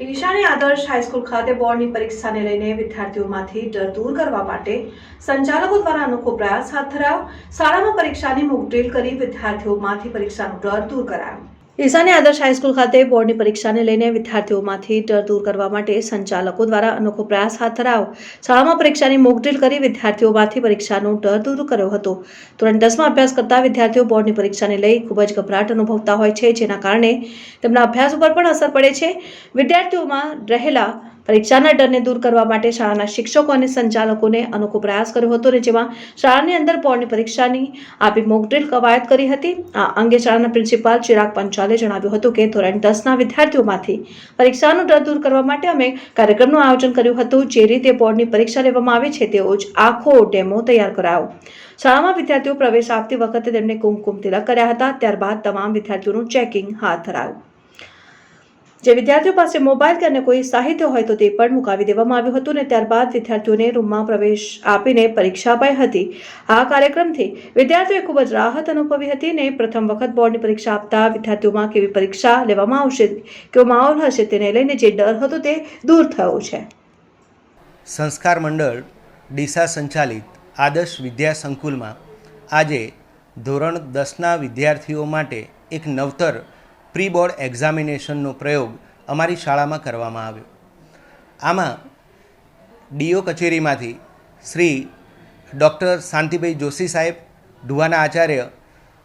ડીસાની આદર્શ હાઈસ્કૂલ ખાતે બોર્ડની પરીક્ષાને લઈને વિદ્યાર્થીઓમાંથી ડર દૂર કરવા માટે સંચાલકો દ્વારા અનોખો પ્રયાસ હાથ ધરાયો. શાળામાં પરીક્ષાની મોકડ્રીલ કરી વિદ્યાર્થીઓમાંથી પરીક્ષાનો ડર દૂર કરાયો. ડીસાની આદર્શ હાઈસ્કૂલ ખાતે બોર્ડની પરીક્ષાને લઈને વિદ્યાર્થીઓમાંથી ડર દૂર કરવા માટે સંચાલકો દ્વારા અનોખો પ્રયાસ હાથ ધરાયો. શાળામાં પરીક્ષાની મોક કરી વિદ્યાર્થીઓમાંથી પરીક્ષાનો ડર દૂર કર્યો હતો. ધોરણ દસમાં અભ્યાસ કરતા વિદ્યાર્થીઓ બોર્ડની પરીક્ષાને લઈ ખૂબ જ ગભરાટ અનુભવતા હોય છે, જેના કારણે તેમના અભ્યાસ ઉપર પણ અસર પડે છે. વિદ્યાર્થીઓમાં રહેલા પરીક્ષાના ડરને દૂર કરવા માટે શાળાના શિક્ષકો અને સંચાલકોને અનોખો પ્રયાસ કર્યો હતો અને જેમાં શાળાની અંદર બોર્ડની પરીક્ષાની આપી મોકડ્રીલ કવાયત કરી હતી. આ અંગે શાળાના પ્રિન્સિપાલ ચિરાગ પંચાલે જણાવ્યું હતું કે ધોરણ દસના વિદ્યાર્થીઓમાંથી પરીક્ષાનો ડર દૂર કરવા માટે અમે કાર્યક્રમનું આયોજન કર્યું હતું. જે રીતે બોર્ડની પરીક્ષા લેવામાં આવે છે તેવો જ આખો ડેમો તૈયાર કરાયો. શાળામાં વિદ્યાર્થીઓ પ્રવેશ આપતી વખતે તેમને કુમકુમ તિલક કર્યા હતા. ત્યારબાદ તમામ વિદ્યાર્થીઓનું ચેકિંગ હાથ ધરાયું. જે વિદ્યાર્થીઓ પાસે મોબાઈલ કે અન્ય કોઈ સાહિત્ય હોય તો તે પણ મુકાવી દેવામાં આવ્યું હતું અને ત્યારબાદ વિદ્યાર્થીઓને રૂમમાં પ્રવેશ આપીને પરીક્ષા અપાઈ હતી. આ કાર્યક્રમથી વિદ્યાર્થીઓએ ખૂબ જ રાહત અનુભવી હતી અને પ્રથમ વખત બોર્ડની પરીક્ષા આપતા વિદ્યાર્થીઓમાં કેવી પરીક્ષા લેવામાં આવશે, કેવો માહોલ હશે તેને લઈને જે ડર હતો તે દૂર થયો છે. સંસ્કાર મંડળ, ડીસા સંચાલિત આદર્શ વિદ્યા સંકુલમાં આજે ધોરણ દસના વિદ્યાર્થીઓ માટે એક નવતર પ્રી બોર્ડ એક્ઝામિનેશનનો પ્રયોગ અમારી શાળામાં કરવામાં આવ્યો. આમાં ડીઓ કચેરીમાંથી શ્રી ડૉક્ટર શાંતિભાઈ જોશી સાહેબ ઢુવાના આચાર્ય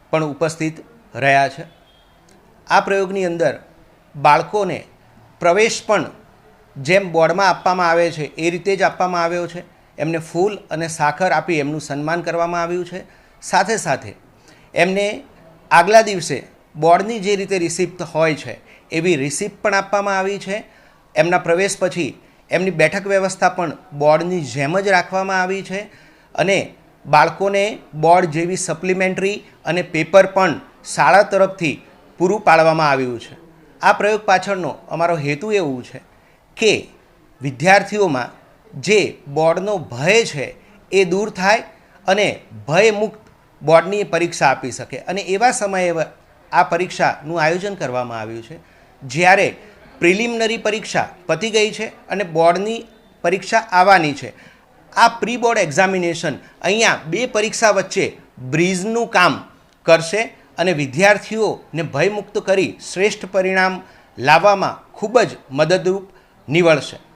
પણ ઉપસ્થિત રહ્યા છે. આ પ્રયોગની અંદર બાળકોને પ્રવેશ પણ જેમ બોર્ડમાં આપવામાં આવે છે એ રીતે જ આપવામાં આવ્યો છે. એમને ફૂલ અને સાખર આપી એમનું સન્માન કરવામાં આવ્યું છે. સાથે સાથે એમને આગલા દિવસે બોર્ડની જે રીતે રિસિપ્ટ હોય છે, એવી રિસિપ્ટ પણ આપવામાં આવી છે. એમના પ્રવેશ પછી એમની બેઠક વ્યવસ્થા પણ બોર્ડની જેમ જ રાખવામાં આવી છે અને બાળકોને બોર્ડ જેવી સપ્લિમેન્ટરી અને પેપર પણ શાળા તરફથી પૂરું પાડવામાં આવ્યું છે. આ પ્રયોગ પાછળનો અમારો હેતુ એવું છે કે વિદ્યાર્થીઓમાં જે બોર્ડનો ભય છે એ દૂર થાય અને ભયમુક્ત બોર્ડની પરીક્ષા આપી શકે. અને એવા સમયે આ પરીક્ષાનું આયોજન કરવામાં આવ્યું છે. જ્યારે પ્રિલિમિનરી પરીક્ષા પતી ગઈ છે અને બોર્ડની પરીક્ષા આવવાની છે. આ પ્રી બોર્ડ એક્ઝામિનેશન અહીંયા બે પરીક્ષા વચ્ચે બ્રિજનું કામ કરશે અને વિદ્યાર્થીઓને ભયમુક્ત કરી શ્રેષ્ઠ પરિણામ લાવવામાં ખૂબ જ મદદરૂપ નીવડશે.